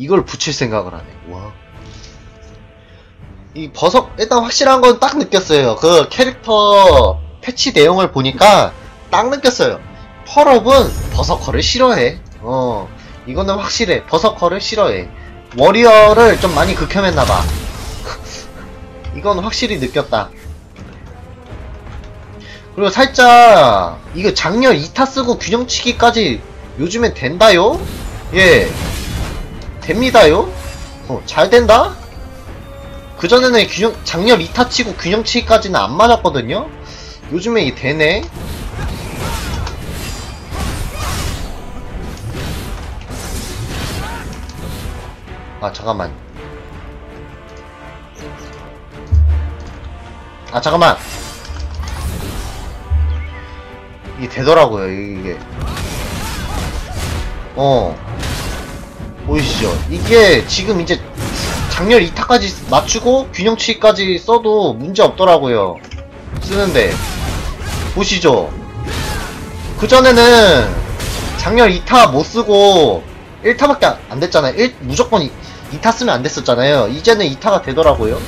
이걸 붙일 생각을 하네. 와. 이 버섯 일단 확실한 건 딱 느꼈어요. 그 캐릭터 패치 내용을 보니까 딱 느꼈어요. 펄업은 버서커를 싫어해. 어, 이거는 확실해. 버서커를 싫어해. 워리어를 좀 많이 극혐했나봐. 이건 확실히 느꼈다. 그리고 살짝, 이거 장렬 2타 쓰고 균형치기까지 요즘엔 된다요? 예. 됩니다요? 어, 잘 된다? 그전에는 균형, 장렬 2타 치고 균형치기까지는 안 맞았거든요? 요즘에 이 되네? 아, 잠깐만. 아, 잠깐만. 이게 되더라고요, 이게. 어. 보이시죠? 이게 지금 이제 장렬 2타까지 맞추고 균형치기까지 써도 문제 없더라고요. 쓰는데. 보시죠. 그전에는 장렬 2타 못 쓰고 1타밖에 안, 안 됐잖아요. 1, 무조건 2, 2타 쓰면 안 됐었잖아요. 이제는 2타가 되더라고요.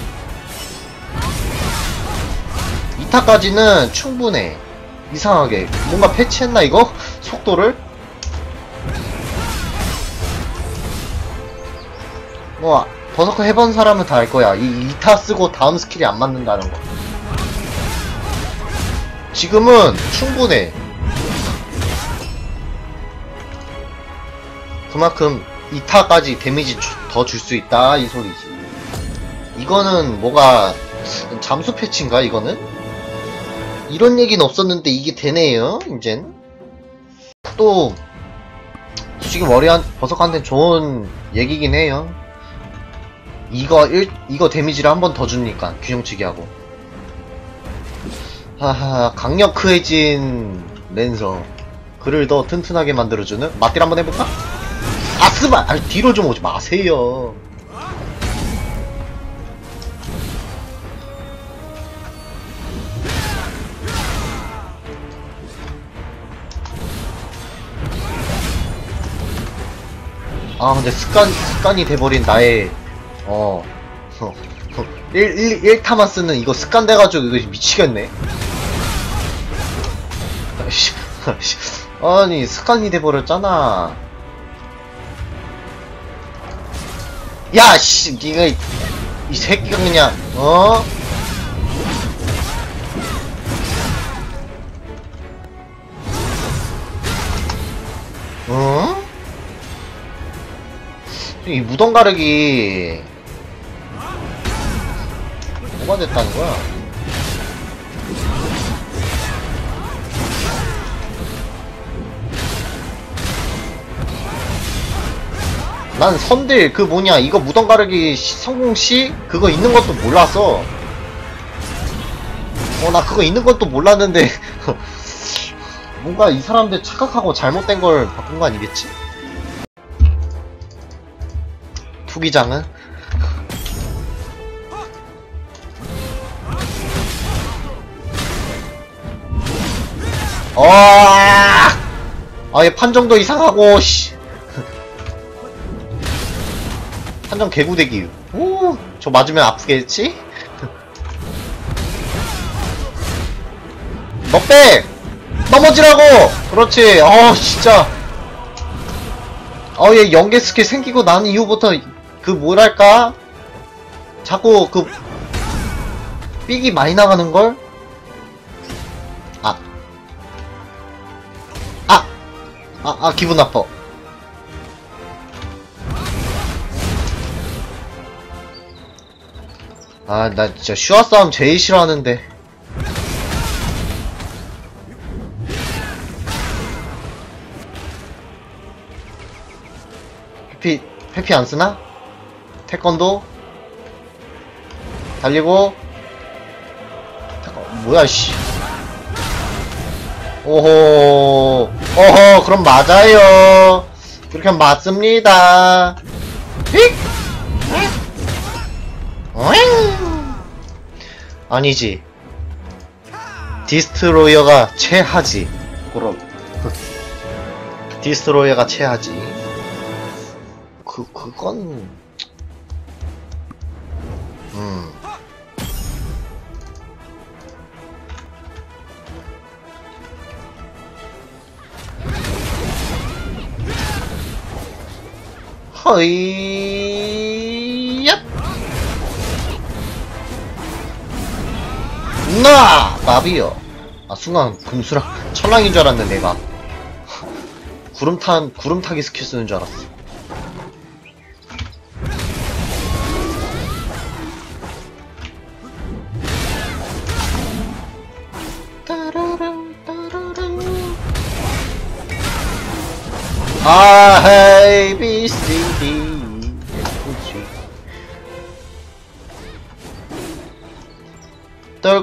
2타까지는 충분해. 이상하게. 뭔가 패치했나, 이거? 속도를? 뭐, 버서커 해본 사람은 다 알 거야. 이 2타 쓰고 다음 스킬이 안 맞는다는 거. 지금은 충분해. 그만큼 2타까지 데미지 더 줄 수 있다 이 소리지 이거는 뭐가 잠수 패치인가 이거는? 이런 얘기는 없었는데 이게 되네요 이젠 또 솔직히 머리한 버섯한테 좋은 얘기긴 해요 이거 1, 이거 데미지를 한 번 더 주니까 균형치기 하고 하하 강력해진 랜서 그를 더 튼튼하게 만들어주는 맞딜 한번 해볼까? 아스바! 아니, 뒤로 좀 오지 마세요. 아, 근데 습관, 습관이 돼버린 나의, 어, 어, 1, 1, 1타만 쓰는 이거 습관 돼가지고 이거 미치겠네. 아니, 습관이 돼버렸잖아. 야, 씨, 니가, 이, 이 새끼가 그냥, 어? 어? 이 무덤 가르기, 뭐가 됐다는 거야? 난 선딜 그 뭐냐 이거 무덤 가르기 시- 성공 시 그거 있는 것도 몰랐어. 어 나 그거 있는 것도 몰랐는데 뭔가 이 사람들 착각하고 잘못된 걸 바꾼 거 아니겠지? 투기장은 어, 아얘 판정도 이상하고 씨. 판정 개구대기. 오, 저 맞으면 아프겠지? 너 빼! 넘어지라고! 그렇지. 어, 진짜. 어, 얘 연계 스킬 생기고 난 이후부터 그 뭐랄까? 자꾸 그 삑이 많이 나가는 걸? 아, 아, 기분 나빠. 아, 나 진짜 슈아 싸움 제일 싫어하는데. 페피, 페피 안 쓰나? 태권도? 달리고? 태권, 뭐야, 씨. 오호, 오호, 그럼 맞아요. 그렇게 맞습니다. 휙! 오잉! 아니지. 디스트로이어가 최하지. 그럼. 디스트로이어가 최하지. 그, 그건. 허이, 얍! 나! 나비요. 아, 순간, 금수랑, 천랑인 줄 알았네, 내가. 구름탄, 구름타기 스킬 쓰는 줄 알았어. 아, C, D,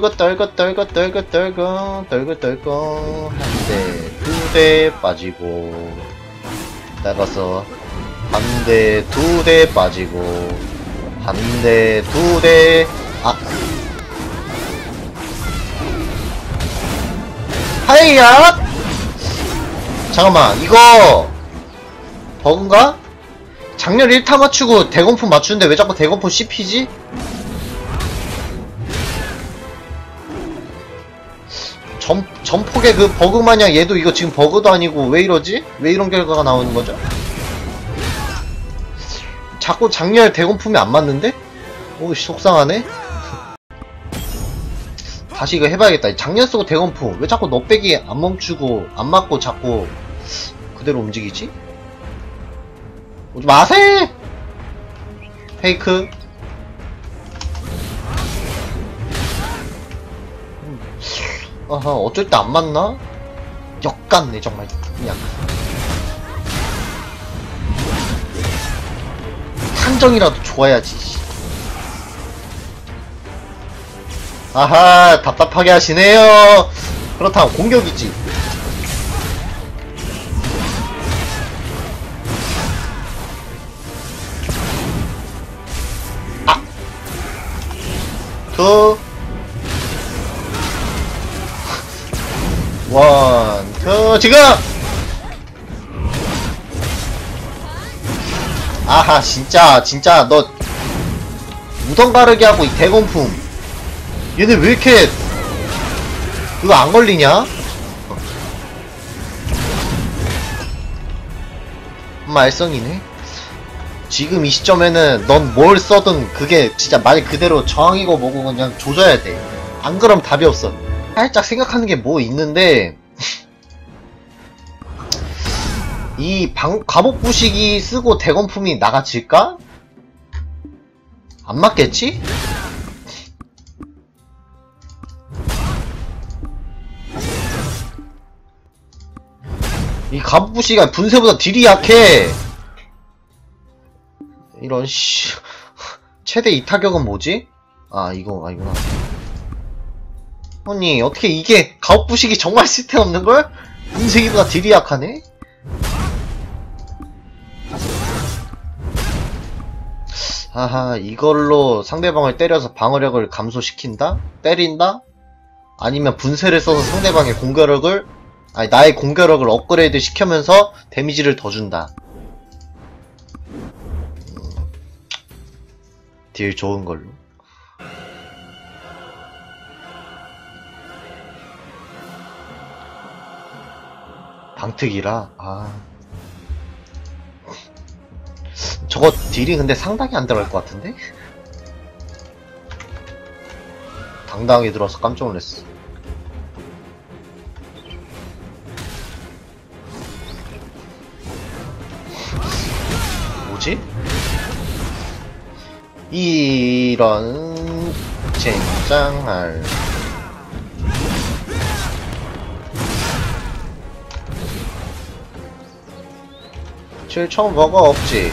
떨고 떨고 떨고 떨고 떨고 떨고 떨고. 한대 두 대 빠지고. 나가서 한 대 두 대 빠지고. 한 대 두 대 아. 하이야! 잠깐만 이거 버그인가? 작년 1타 맞추고 대검품 맞추는데 왜 자꾸 대검품 씹히지? 전, 전폭의 그 버그 마냥 얘도 이거 지금 버그도 아니고 왜 이러지? 왜 이런 결과가 나오는 거죠? 자꾸 작년 대검품이 안 맞는데? 오, 씨, 속상하네? 다시 이거 해봐야겠다. 작년 쓰고 대검품. 왜 자꾸 너빼기 안 멈추고, 안 맞고 자꾸 그대로 움직이지? 오지 마세! 페이크. 아하, 어쩔 때 안 맞나? 역같네, 정말. 그냥. 한정이라도 좋아야지. 씨. 아하, 답답하게 하시네요. 그렇다면 공격이지. 원, 투, 지금! 아하, 진짜, 진짜, 너, 무덤 가르기 하고 이 대검품. 얘네 왜 이렇게, 그거 안 걸리냐? 말썽이네. 지금 이 시점에는 넌 뭘 써든 그게 진짜 말 그대로 저항이고 뭐고 그냥 조져야 돼. 안 그럼 답이 없어. 살짝 생각하는 게 뭐 있는데 이 방, 갑옷 부식이 쓰고 대검품이 나가질까? 안 맞겠지? 이 갑옷 부식이 분쇄보다 딜이 약해. 이런 씨 최대 이타격은 뭐지? 아 이거 아니구나. 아니 어떻게 이게 가업부식이 정말 쓸데없는걸? 분쇄기보다 딜이 약하네? 하하 이걸로 상대방을 때려서 방어력을 감소시킨다? 때린다? 아니면 분쇄를 써서 상대방의 공격력을 아니 나의 공격력을 업그레이드 시키면서 데미지를 더 준다 음, 딜 좋은 걸로 방특이라 아 저거 딜이 근데 상당히 안 들어갈 것 같은데? 당당하게 들어와서 깜짝 놀랐어 뭐지? 이런 젠장할 제일 처음 뭐가 없지?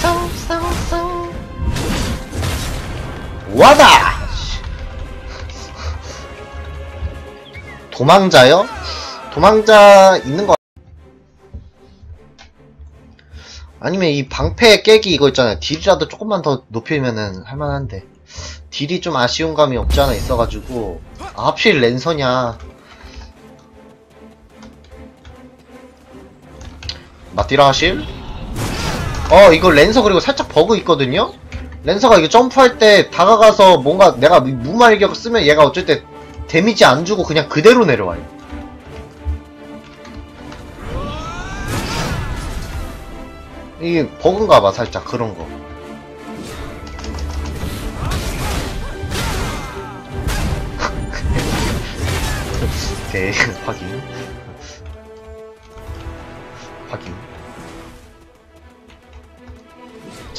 쌍쌍쌍쌍 와다! 도망자요? 도망자 있는 거 아니면 이 방패 깨기 이거 있잖아요. 딜이라도 조금만 더 높이면은 할만한데. 딜이 좀 아쉬운 감이 없지 않아 있어가지고. 아, 하필 랜서냐 맞디라 하실? 어 이거 랜서 그리고 살짝 버그 있거든요? 랜서가 이거 점프할 때 다가가서 뭔가 내가 무말격 쓰면 얘가 어쩔 때 데미지 안 주고 그냥 그대로 내려와요 이게 버그인가봐 살짝 그런거 대 확인 확인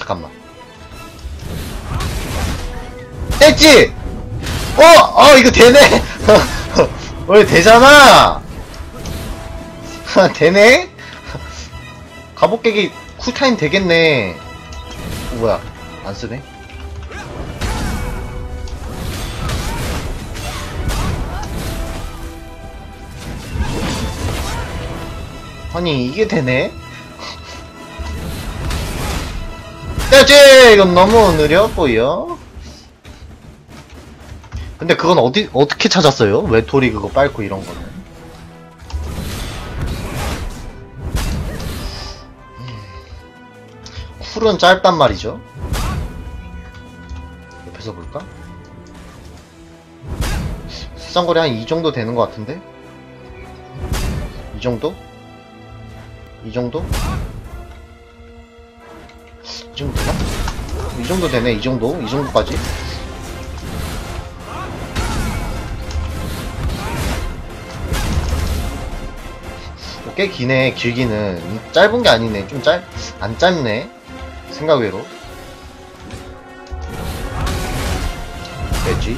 잠깐만 됐지? 어! 어 이거 되네! 원래 되잖아! 되네? 갑옷깨기 쿨타임 되겠네 어, 뭐야 안쓰네 아니 이게 되네? 야지 이건 너무 느려 보여 근데 그건 어디 어떻게 찾았어요? 외톨이 그거 빨고 이런 거는 쿨은 짧단 말이죠 옆에서 볼까? 수상거리 한 이 정도 되는 것 같은데? 이 정도? 이 정도? 이 정도 되나? 이 정도 되네, 이 정도? 이 정도까지? 어, 꽤 기네, 길기는. 짧은 게 아니네. 좀 짧, 안 짧네. 생각 외로. 됐지?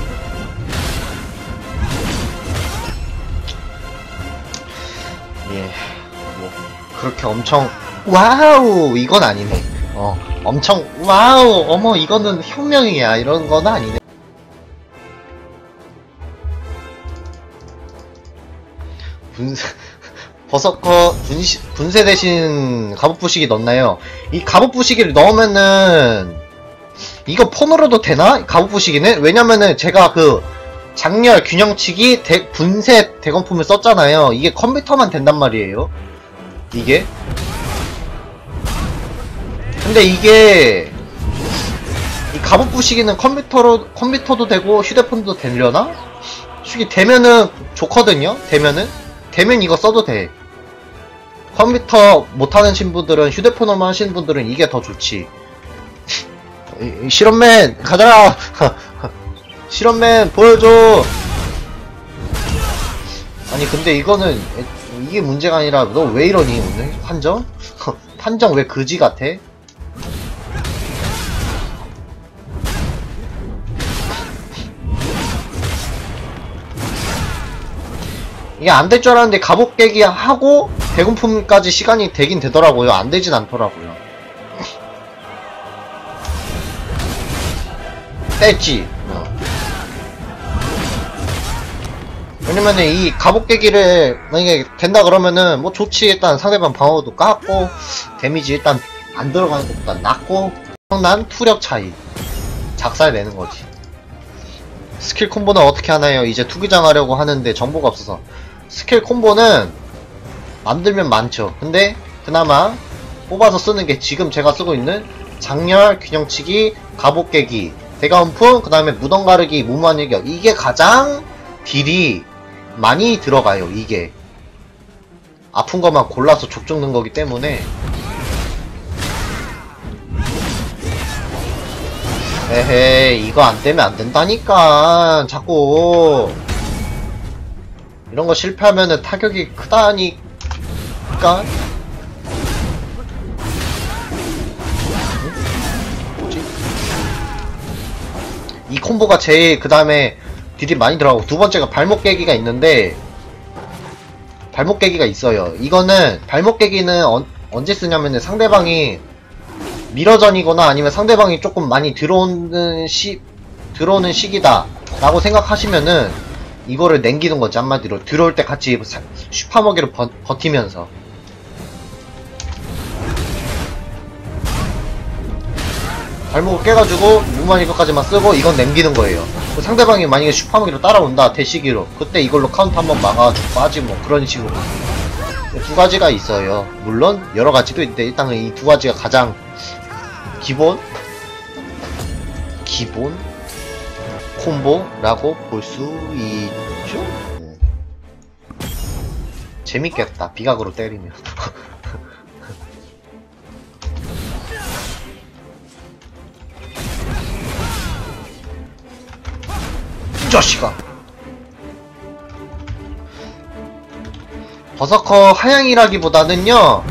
예, 뭐, 그렇게 엄청, 와우! 이건 아니네. 어, 엄청, 와우! 어머, 이거는 혁명이야. 이런 건 아니네. 분쇄, 버섯커 분시, 분쇄 대신 갑옷 부시기 넣나요? 이 갑옷 부시기를 넣으면은, 이거 폰으로도 되나? 갑옷 부시기는? 왜냐면은 제가 그, 장렬, 균형치기, 대, 분쇄 대검품을 썼잖아요. 이게 컴퓨터만 된단 말이에요. 이게. 근데 이게 이 갑옷 부시기는 컴퓨터로 컴퓨터도 되고 휴대폰도 되려나? 이게 되면은 좋거든요. 되면은 되면 이거 써도 돼. 컴퓨터 못하는 신분들은 휴대폰으로만 하시는 분들은 이게 더 좋지. 실험맨 가자. 실험맨 보여줘. 아니 근데 이거는 이게 문제가 아니라 너 왜 이러니 오늘 판정? 판정 왜 그지 같아? 이게 안 될 줄 알았는데 갑옷 깨기 하고 대금품까지 시간이 되긴 되더라고요. 안 되진 않더라고요. 뺐지. 어. 왜냐면은 이 갑옷 깨기를 만약에 된다 그러면은 뭐 좋지 일단 상대방 방어도 깎고 데미지 일단 안 들어가는 것보다 낫고 엄청난 투력 차이 작살 내는 거지. 스킬 콤보는 어떻게 하나요? 이제 투기장 하려고 하는데 정보가 없어서 스킬 콤보는 만들면 많죠. 근데 그나마 뽑아서 쓰는 게 지금 제가 쓰고 있는 장렬, 균형치기, 갑옷 깨기, 대가원풍, 그 다음에 무덤 가르기, 무모한 일격 이게 가장 딜이 많이 들어가요. 이게 아픈 것만 골라서 족 죽는 거기 때문에 에헤이 이거 안 되면 안 된다니까 자꾸 이런 거 실패하면은 타격이 크다니까 응? 뭐지? 이 콤보가 제일 그 다음에 딜이 많이 들어가고 두 번째가 발목 깨기가 있는데 발목 깨기가 있어요 이거는 발목 깨기는 언, 언제 쓰냐면은 상대방이 미러전이거나 아니면 상대방이 조금 많이 들어오는 시 들어오는 시기다 라고 생각하시면은 이거를 남기는 거지 한마디로 들어올 때 같이 사- 슈퍼먹이로 버, 버티면서. 발목을 깨가지고 무만 이거까지만 쓰고 이건 남기는 거예요. 그 상대방이 만약에 슈퍼먹이로 따라온다 대시기로. 그때 이걸로 카운트 한번 막아주고 빠지고 뭐 그런 식으로. 두 가지가 있어요. 물론 여러 가지도 있는데 일단은 이 두 가지가 가장 기본? 기본 콤보라고 볼 수 있죠. 네. 재밌겠다. 비각으로 때리면. 이 자식아. 버서커 하향이라기보다는요,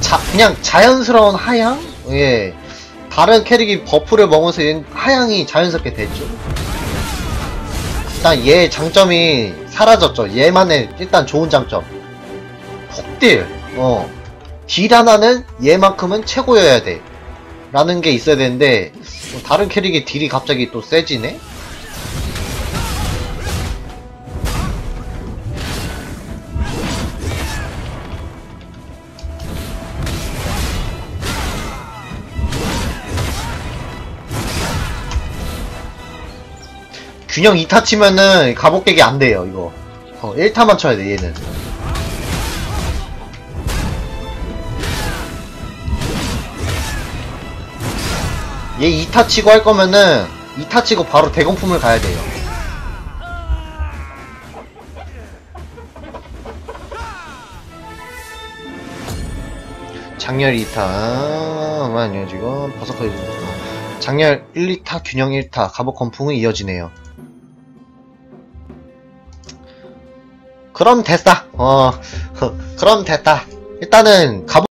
자, 그냥 자연스러운 하향? 예. 다른 캐릭이 버프를 먹으면서 얘는 하향이 자연스럽게 됐죠. 일단 얘 장점이 사라졌죠. 얘만의 일단 좋은 장점. 폭딜. 어. 딜 하나는 얘만큼은 최고여야 돼. 라는 게 있어야 되는데, 다른 캐릭의 딜이 갑자기 또 세지네? 균형 2타 치면은 갑옷 깨기 안 돼요, 이거. 어, 1타만 쳐야 돼, 얘는. 얘 2타 치고 할 거면은 2타 치고 바로 대공품을 가야 돼요. 장렬 2타, 만요 지금 버섯커 장렬 1, 2타, 균형 1타, 갑옷 건풍은 이어지네요. 그럼 됐다. 어, 그럼 됐다. 일단은 갑옷